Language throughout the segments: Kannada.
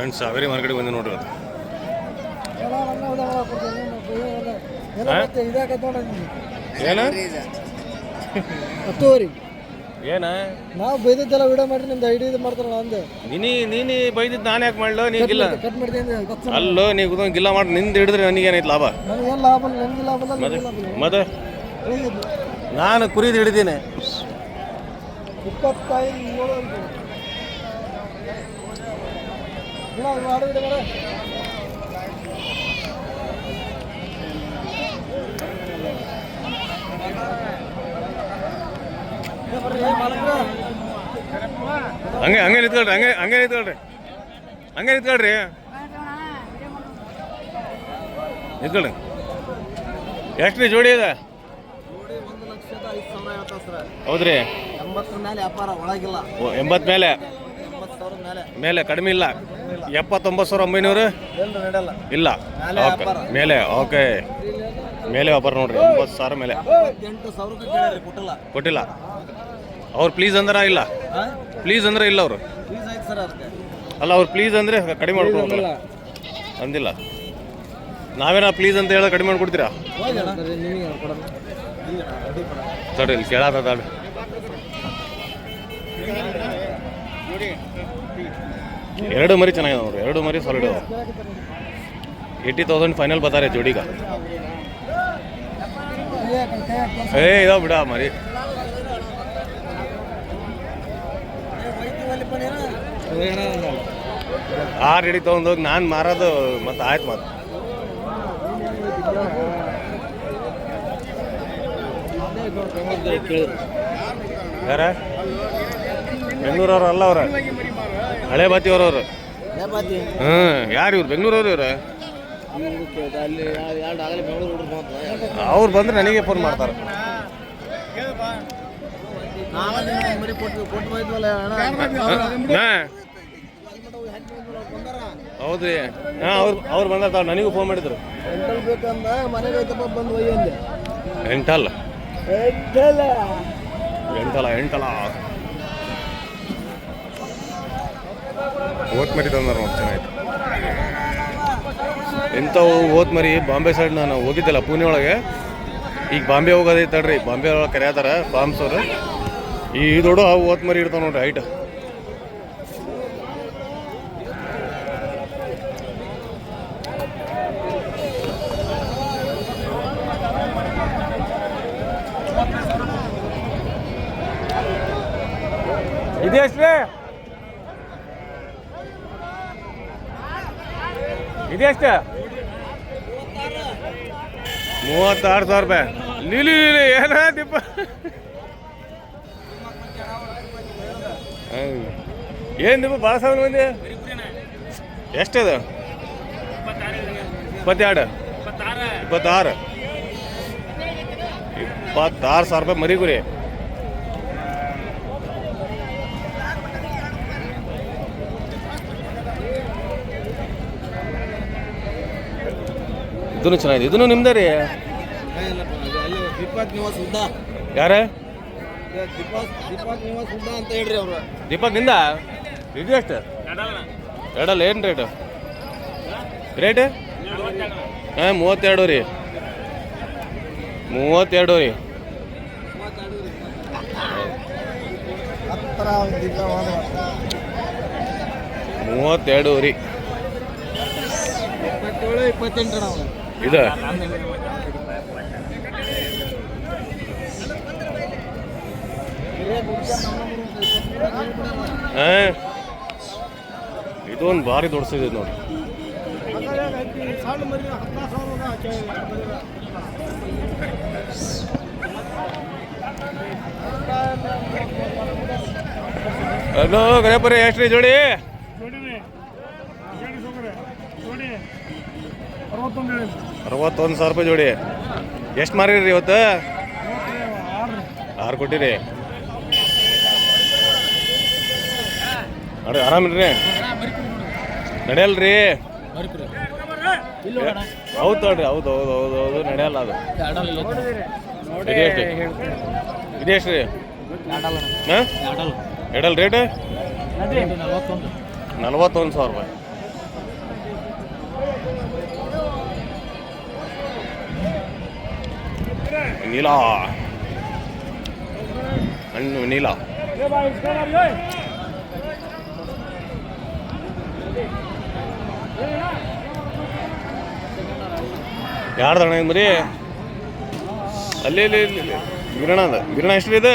ಫ್ರೆಂಡ್ಸ್ ಹಾವೇರಿ ಮಾರ್ಕೆಟ್ಗೆ ಬಂದು ನೋಡ್ರಿ ಅದು. ಏನ? ಹತ್ತುವರಿ ಏನ? ನಾವು ಬೈದಿದ್ದೆಲ್ಲ ವಿಡಿಯೋ ಮಾಡಿ ನಿಮ್ದು ಐಡಿ ಇದು ಮಾಡ್ತಾರಲ್ಲ ಅಂದೆ. ನೀನಿ ನೀನಿ ಬೈದಿದ್ದು ನಾನು ಯಾಕೆ ಮಾಡ್ಲೋ? ಕಟ್ ಮಾಡ್ತೀನಿ ಅಲ್ಲೋ ನೀವು ಗಿಲ್ಲ ಮಾಡಿ ನಿಂದ ಹಿಡಿದ್ರೆ ನನಗೇನೈತೆ ಲಾಭ? ನನಗೇನು ಲಾಭ ಇಲ್ಲ ನನಗೆ ಲಾಭ ಇಲ್ಲ ಮತ್ತೆ? ನಾನು ಕುರಿದು ಹಿಡಿದೀನಿ. ಇಪ್ಪತ್ತೈದು ಹಂಗೆ ಹಂಗೆ ನಿಂತ್ಕೊಳ್ರಿ ಹಂಗೆ ಹಂಗೆ ನಿಂತ್ಕೊಳ್ರಿ. ಹಂಗೆ ನಿಂತ್ಕೊಳ್ರಿ. ನಿಂತ್ಕೊಳ್ರಿ. ಎಷ್ಟು ರೀ ಜೋಡಿ ಇದೆ. ಹೌದ್ರಿ. ಎಂಬತ್ತರ ಮೇಲೆ ವ್ಯಾಪಾರ ಒಳಗಿಲ್ಲ. ಎಂಬತ್ತು ಮೇಲೆ. ಮೇಲೆ ಕಡಿಮೆ ಇಲ್ಲ. ಎಪ್ಪತ್ತೊಂಬತ್ತು ಸಾವಿರ ಒಂಬೈನೂರು? ಇಲ್ಲ. ಮೇಲೆ ಓಕೆ. ಮೇಲೆ ಓಕೆ. ಮೇಲೆ ವ್ಯಾಪಾರ ನೋಡ್ರಿ ಒಂಬತ್ತು ಸಾವಿರ ಮೇಲೆ. ಕೊಟ್ಟಿಲ್ಲ. ಅವ್ರು ಪ್ಲೀಸ್ ಅಂದ್ರ ಇಲ್ಲ. ಪ್ಲೀಸ್ ಅಂದ್ರೆ ಇಲ್ಲ ಅವರು. ಅಲ್ಲ ಅವ್ರು ಪ್ಲೀಸ್ ಅಂದ್ರೆ ಕಡಿಮೆ ಮಾಡ್ಕೊಡಲ್ಲ ಅಂದಿಲ್ಲ. ನಾವೇನ ಪ್ಲೀಸ್ ಅಂತ ಹೇಳ ಕಡಿಮೆ ಮಾಡ್ಕೊಡ್ತೀರಾ? ನಿಮಗೆ ಇಲ್ಲಿ ಅಡ್ಡಿ ಕೊಡ ತಡ್ರಿ ಇಲ್ಲಿ ಕೇಳಾತ ತಡ್ರಿ ಎರಡು ಮರಿ ಚೆನ್ನಾಗಿದೆ ನೋಡ್ರಿ. ಎರಡು ಮರಿ ಸಾಲಿಡ್ ಏಯ್ಟಿ ತೌಸಂಡ್ ಫೈನಲ್ ಬರ್ತಾರೆ ಜೋಡಿಗ. ಏ, ಇದಾವ ಬಿಡ ಮರಿ. ಆರು ಹಿಡಿ ತೊಗೊಂಡೋಗಿ ನಾನು ಮಾರೋದು ಮತ್ತೆ ಆಯ್ತು ಮತ್ತೆ ಯಾರ? ಬೆಂಗಳೂರವ್ರು ಅಲ್ಲ ಅವ್ರ? ಹಳೆ ಬಾತಿ. ಅವ್ರವ್ರು ಹ್ಮ್ ಯಾರು ಇವ್ರು? ಬೆಂಗಳೂರವ್ರು ಇವ್ರು? ಅವ್ರು ಬಂದ್ರೆ ನನಗೆ ಫೋನ್ ಮಾಡ್ತಾರೆ. ಹೌದ್ರಿ. ಹಾ ಅವ್ರು ಅವ್ರು ಬಂದಾರ ತಾವ್ ನನಗೂ ಫೋನ್ ಮಾಡಿದ್ರು. ಎಂಟಲ್ ಎಂಟಲ್ಲ? ಎಂಟಲ್ಲ ಎಂಟಲ್ಲ. ಓತ್ ಮರಿ ತಂದಾರ ನೋಡಿ ಚೆನ್ನಾಗಿತ್ತು ಇಂಥವು ಓತ್ ಮರಿ ಬಾಂಬೆ ಸೈಡ್ ನಾನು ಹೋಗಿದ್ದಲ್ಲ ಪುಣೆ ಒಳಗೆ? ಈಗ ಬಾಂಬೆ ಹೋಗೋದೈತೆ ತಡ್ರಿ ಬಾಂಬೆ ಒಳಗೆ ಕರೆಯತ್ತಾರ ಬಾಂಬ್ಸ್ ಅವರು ಈ ದೊಡ್ಡ ಅವು ಓತ್ ಮರಿ ಇರ್ತಾವೆ ನೋಡ್ರಿ ಹೈಟ್ ಇದೆ ಎಷ್ಟ್ರಿ ಇದೆ ಎಷ್ಟ ಮೂವತ್ತಾರು ಸಾವಿರ ರೂಪಾಯಿ. ನಿಲಿ ನಿಲಿ ಏನ ದೀಪ. ಏನು ಏನ್ ದೀಪ ಭಾಳ ಸಾವಿರ ಮಂದಿ? ಎಷ್ಟದ? ಇಪ್ಪತ್ತೆರಡು. ಇಪ್ಪತ್ತಾರು. ಇಪ್ಪತ್ತಾರು ಸಾವಿರ ರೂಪಾಯಿ ಮರಿ ಗುರಿ. ಇದನ್ನು ಚೆನ್ನಾಗಿದೆ. ಇದನ್ನು ನಿಮ್ದೇ ರೀ? ಯಾರ? ದೀಪಕ್ನಿಂದ? ಇದು ಎಷ್ಟು? ಎರಡಲ್ಲ ಏನು ರೇಟು ರೇಟ್ ಹಾಂ ಮೂವತ್ತೆರಡು ರೀ. ಮೂವತ್ತೆರಡು ರೀ. ಮೂವತ್ತೆರಡು ರೀ. ಇಪ್ಪತ್ತೇಳು ಇಪ್ಪತ್ತೆಂಟು ಇದು. ಇದೊಂದು ಭಾರಿ ದೊಡ್ಡಸಿದೆ ನೋಡಿ. ಹಲೋ ಗಣಪರಿ ಎಷ್ಟು ರೀ ಜೋಡಿ ಅರವತ್ತೊಂದು ಸಾವಿರ ರೂಪಾಯಿ ಜೋಡಿ. ಎಷ್ಟು ಮಾರಿರಿ ಇವತ್ತು? ಆರು ಕೊಟ್ಟಿರಿ. ಅರೆ ಆರಾಮಿಲ್ರಿ ನಡೆಯಲ್ರಿ. ಹೌದು ತಗೊಳ್ರಿ, ಹೌದು ಹೌದು ಹೌದು ಹೌದು, ನಡೆಯಲ್ಲ ಅದು. ಇದೆಷ್ಟು ರೀ ಹಾಂ? ಎಡಲ್ ರೇಟ್? ನಲ್ವತ್ತೊಂದು ಸಾವಿರ ರೂಪಾಯಿ. ನೀಲ. ಹಣ್ಣು ನೀಲಾ. ಯಾರ್ದು ಅಣ್ಣ ಮರಿ? ಅಲ್ಲಿ, ಇಲ್ಲಿ ಇಲ್ಲಿ. ಗಿರಣ ಅದ. ಗಿರಣ ಎಷ್ಟಿದೆ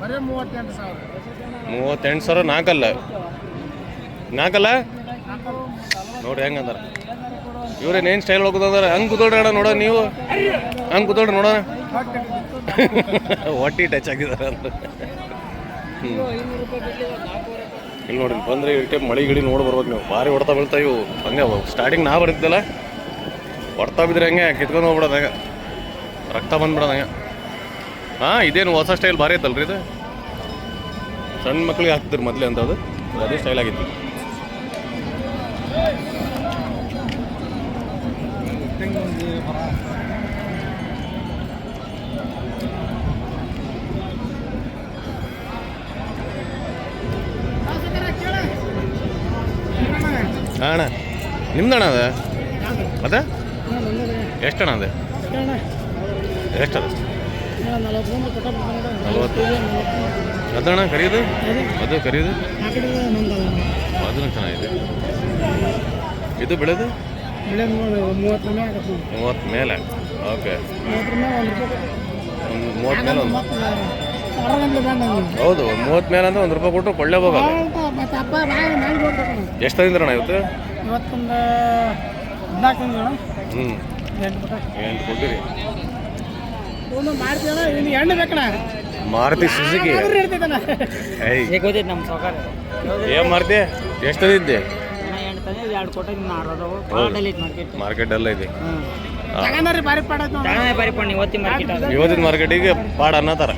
ಬರೀ ಮೂವತ್ತೆಂಟು ಸಾವಿರ ನಾಲ್ಕಲ್ಲ? ನಾಲ್ಕಲ್ಲ? ನೋಡ್ರಿ ಹೆಂಗಂದಾರ. ಇವ್ರೇನು ಏನು ಸ್ಟೈಲ್ ಹೋಗೋದಂದ್ರೆ ಹಂಗೆ ಕೂತೋಡ್ರಿ ಅಣ್ಣ ನೋಡೋ ನೀವು. ಹಂಗೆ ಕೂತೋಡ್ರಿ ನೋಡೋಣ. ಒಟ್ಟಿ ಟಚ್ ಆಗಿದಾರ ಅಂತ. ಹ್ಞೂ ಇಲ್ಲಿ ನೋಡಿ ಬಂದರೆ ಇಟ್ಟೆ ಮಳೆ ಗಿಡಿ ನೋಡಿ ಬರ್ಬೋದು ನೀವು. ಭಾರಿ ಹೊಡ್ತಾ ಬೀಳ್ತಾ ಇವು. ಹಂಗೆ ಸ್ಟಾರ್ಟಿಂಗ್ ನಾ ಬರ್ತಿದ್ದಲ್ಲ. ಹೊಡ್ತಾ ಬಿದ್ರೆ ಹಂಗೆ ಕಿತ್ಕೊಂಡು ಹೋಗ್ಬಿಡೋದು ಹಂಗೆ ರಕ್ತ ಬಂದ್ಬಿಡೋದು ಹಂಗೆ ಹಾಂ, ಇದೇನು ಹೊಸ ಸ್ಟೈಲ್ ಭಾರಿ ಐತಲ್ರಿ ಇದು? ಸಣ್ಣ ಮಕ್ಳಿಗೆ ಹಾಕ್ತಿದ್ರು ಮೊದಲೇ ಅಂತ ಅದು. ಅದೇ ಸ್ಟೈಲ್ ಆಗಿತ್ತು. ಅಣ್ಣ ನಿಮ್ದಣ್ಣ ಅದ? ಅದ ಎಷ್ಟಣ್ಣ ಅದ? ಎಷ್ಟದ? ನಲವತ್ತು. ಅದಣ್ಣ ಕರಿಯೋದು? ಅದು ಕರಿಯೋದು? ಅದನ್ನು ಚೆನ್ನಾಗಿದೆ. ಇದು ಬೆಳೆದು? ಮೂವತ್ತು ಮೇಲೆ ಓಕೆ ಮೂವತ್ತು ಮೇಲೆ ಒಂದು ಹೌದು ಒಂದು ಮೂವತ್ತು ಮೇಲೆ ಅಂದ್ರೆ ಒಂದು ರೂಪಾಯಿ ಕೊಟ್ಟರು ಕೊಳ್ಳೇ ಹೋಗಲ್ಲ. ಅಪ್ಪ ಬಾಯಿ ಮಾಡಿ ಹೋಗ್ಬೇಕು ಎಷ್ಟು ತಂದಿದ್ರಣ್ಣ ಇವತ್ತು? ಹ್ಞೂ ಎಂಟು ಕೊಟ್ಟಿರಿ. ಮಾರುತಿ ಸುಜುಕಿ. ಏನು ಮಾರ್ತಿ? ಎಷ್ಟು ತಂದಿದ್ದೆ? ತಂದೆ ಎರಡು ಕೊಟ್ಟೆ ಮಾರ್ಕೆಟ್ ಮಾರ್ಕೆಟ್ ಎಲ್ಲ ಇದೆ. ತಗೊಂಡ್ರಿ ಬಾರಿ ಮಾರ್ಕೆಟ್ ಇವತ್ತಿನ ಮಾರ್ಕೆಟಿಗೆ ಪಾಡ ಅನ್ನತಾರ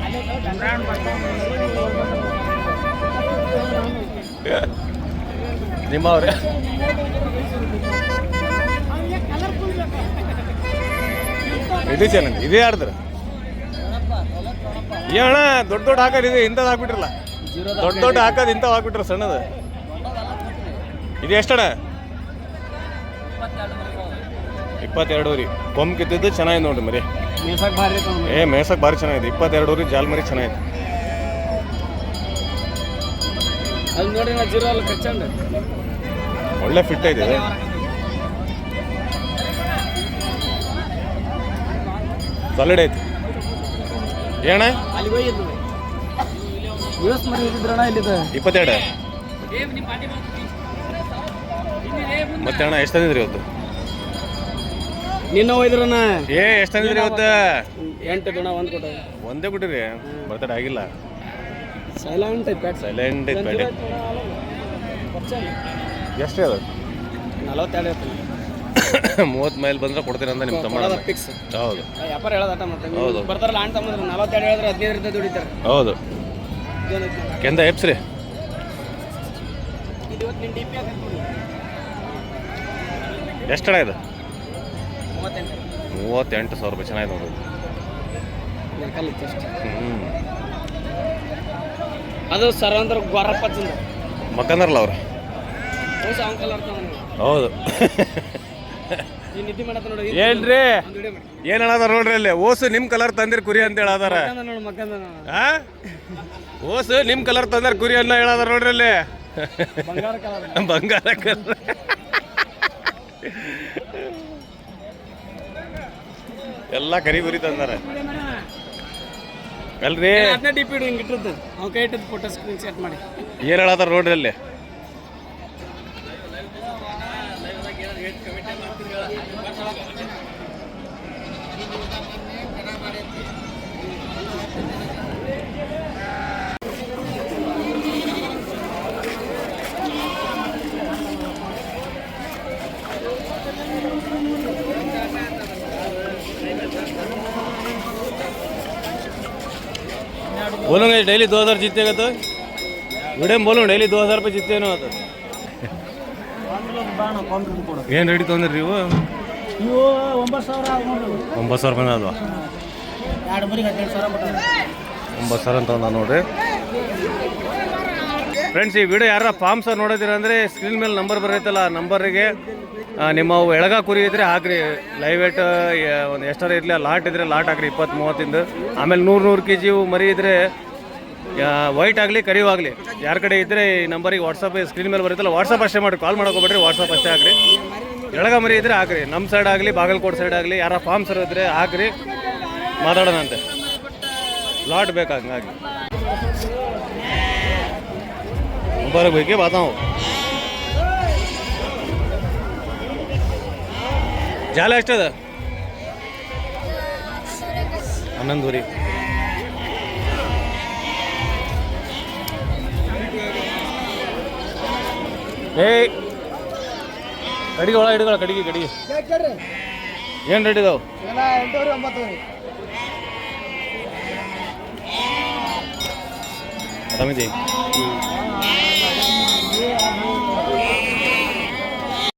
ನಿಮ್ಮವ್ರೆ? ಇದು ಚೆನ್ನಾಗಿ ಇದೇ ಆಡ್ತಾರ ಏ ಅಣ್ಣ ದೊಡ್ಡ ದೊಡ್ಡ ಹಾಕೋದು ಇದೆ ಇಂಥದ್ದು ಹಾಕ್ಬಿಟ್ರಲ್ಲ. ದೊಡ್ಡ ದೊಡ್ಡ ಹಾಕೋದು ಇಂಥವು ಹಾಕ್ಬಿಟ್ರ ಸಣ್ಣದು. ಇದು ಎಷ್ಟಣ ಇಪ್ಪತ್ತೆರಡು ರೀ ಕೊಂಬ್ ಕಿತ್ತಿದ್ದು ಚೆನ್ನಾಗಿದೆ ನೋಡ್ರಿ ಮರಿ. ಏ ಮೇಸಕ್ ಭಾರಿ ಚೆನ್ನಾಗಿದೆ. ಇಪ್ಪತ್ತೆರಡು ರೀ ಜಾಲ್ ಮರಿ ಚೆನ್ನಾಗಿದೆ ಒಳ್ಳೆ ಫಿಟ್ ಐತೆ ಇದು. ಸಾಲಿಡ್ ಐತಿ. ಏಣ ಇಪ್ಪತ್ತೆರಡು. ಮತ್ತೆ ಅಣ್ಣ ಎಷ್ಟು ತಂದಿದ್ರಿ ಇವತ್ತು? ನಿನ್ನ ಹೋಯ್ದ್ರಣ್ಣ ಏ ಎಷ್ಟು ತಂದಿದ್ರಿ ಇವತ್ತು? ಎಂಟು ದಿನ ಒಂದು ಕೊಟ್ಟು. ಒಂದೇ ಕೊಟ್ಟಿರಿ? ಬರ್ತಡೆ ಆಗಿಲ್ಲ. ಸೈಲೆಂಟ್ ಐತೆ ಸೈಲೆಂಟ್ ಐತೆ ಎಷ್ಟು ಅದು ನಲವತ್ತೆರಡು ಮೂವತ್ತು ಮೈಲ್ ಬಂದ್ರೆ ಕೊಡ್ತೀರ ಅಂತ ನಿಮ್ಮ ತಮ್ಮ ಫಿಕ್ಸ್ ಹೌದು. ವ್ಯಾಪಾರ ಹೇಳೋದಟ ಮತ್ತೆ ಹೌದು. ಬರ್ತಾರಲ್ಲ ಆಣ್ ತಮ್ಮಂದ್ರೆ. ನಲವತ್ತೆರಡು ಹೇಳಿದ್ರೆ ಹದಿನೈದು ರೂಪಾಯಿ ದುಡಿತಾರೆ. ಹೌದು. ಕೆಂದ ಎಪ್ಸ್ರಿ? ಇದು ಇವತ್ತು ನಿನ್ನ ಡಿ ಪಿ ಹಾಕಿ ಹಣ ಇದೆ? ಮೂವತ್ತೆಂಟು. ಸಾವಿರ ರೂಪಾಯಿ ಚೆನ್ನಾಗಿದೆ ಅಷ್ಟೇ. ಹ್ಞೂ ಅದು ಸರ್ ಅಂದ್ರೆ ಗೊರಪ್ಪ ಚಂದ ಮಕ್ಕಂದ್ರಲ್ಲ ಅವ್ರು? ಹೌದು ನೋಡಿ ಏನ್ರಿ? ಏನ್ ಹೇಳದಾರ ನೋಡ್ರಿ ಅಲ್ಲಿ? ಓಸು ನಿಮ್ ಕಲರ್ ತಂದಿರ್ ಕುರಿ ಅಂತ ಹೇಳದಾರ. ನೋಡು ಓಸು ನಿಮ್ ಕಲರ್ ತಂದಿರ್ ಕುರಿ ಅನ್ನ ಹೇಳದಾರ ನೋಡ್ರಿ ಅಲ್ಲಿ. ಬಂಗಾರ ಕಲರ್. ಎಲ್ಲ ಕರಿ ಬರಿ ತಂದಾರ. ಅಲ್ರಿ? ಅದನ್ನ ಡಿ ಪಿ ಹಿಂಗೆ ಇಟ್ಟಿದ್ದು. ಅವ್ನ ಕೈ ಇಟ್ಟಿದ್ದು ಫೋಟೋ ಸ್ಕ್ರೀನ್ ಸೆಟ್ ಮಾಡಿ. ಏನ್ ಹೇಳತ್ತಾರ ನೋಡ್ರಿ ಅಲ್ಲಿ? बोलूंगे डेली दो हज़ार जीतेगा तो वीडियो में बोलूँ डेली दो हज़ार रुपये जीते ना तो ಏನು ರೇಟ್ ತೊಂದ್ರಿ ನೀವು ಇವು ಒಂಬತ್ತು ಸಾವಿರ ಆಗ್ ನೋಡ್ರಿ ಒಂಬತ್ತು ಸಾವಿರ ರೂಪಾಯಿ ಅಲ್ವಾ ಎರಡು ಮರಿಗೆ ಹದಿನೆಂಟು ಸಾವಿರ ಕೊಟ್ಟಾರೆ ಒಂಬತ್ತು ಸಾವಿರ ಅಂತ ಒಂದ ನೋಡ್ರಿ ಫ್ರೆಂಡ್ಸ್ ಈ ವಿಡಿಯೋ ಯಾರ ಫಾರ್ಮ್ಸ್ ನೋಡಿದಿರ ಅಂದರೆ ಸ್ಕ್ರೀನ್ ಮೇಲೆ ನಂಬರ್ ಬರೈತಲ್ಲ ಆ ನಂಬರಿಗೆ ಆ, ನಿಮ್ಮ ಎಳಗ ಕುರಿ ಇದ್ರೆ ಹಾಕ್ರಿ. ಲೈವ್ ವೇಟ್ ಒಂದು ಎಷ್ಟರ ಇರಲಿ ಲಾಟ್ ಇದ್ರೆ ಲಾಟ್ ಹಾಕ್ರಿ ಇಪ್ಪತ್ತು ಮೂವತ್ತಿಂದು ಆಮೇಲೆ ನೂರು ನೂರು ಕೆ ಜಿ ಮರಿ ಇದ್ರೆ ವೈಟ್ ಆಗಲಿ, ಕರಿವು ಆಗಲಿ. ಯಾರ ಕಡೆ ಇದ್ದರೆ ಈ ನಂಬರಿಗೆ ವಾಟ್ಸಪ್ ಸ್ಕ್ರೀನ್ ಮೇಲೆ ಬರುತ್ತಲ್ಲ ವಾಟ್ಸಪ್ ಅಷ್ಟೇ ಮಾಡಿ ಕಾಲ್ ಮಾಡ್ಕೊಬೇಡ್ರಿ ವಾಟ್ಸಪ್ ಅಷ್ಟೇ ಹಾಕ್ರಿ. ಎಳಗ ಮರಿ ಇದ್ರೆ ಹಾಕ್ರಿ. ನಮ್ಮ ಸೈಡ್ ಆಗಲಿ, ಬಾಗಲಕೋಟೆ ಸೈಡ್ ಆಗಲಿ, ಯಾರ ಫಾರ್ಮ್ಸರ್ ಇದ್ರೆ ಹಾಕ್ರಿ. ಮಾತಾಡೋಣಂತೆ ಲಾಟ್ ಬೇಕಾಗಿ ಬರಬೇಕು ಬೇಕೇ ಬಾತಾವು ಜಾಲ ಎಷ್ಟದ? ಹನ್ನೊಂದುವರೆ. ಏಯ್! ಕಡಿಗೆ ಒಳ ಹಿಡಿಗಳ ಕಡಿಗೆ ಕಡಿಗೆ. ಏನು ರೇಟ್ ಇದಾವೆ? ಎಂಟೂವರೆ ಒಂಬತ್ತುವರೆ ಆರಾಮಿದೆ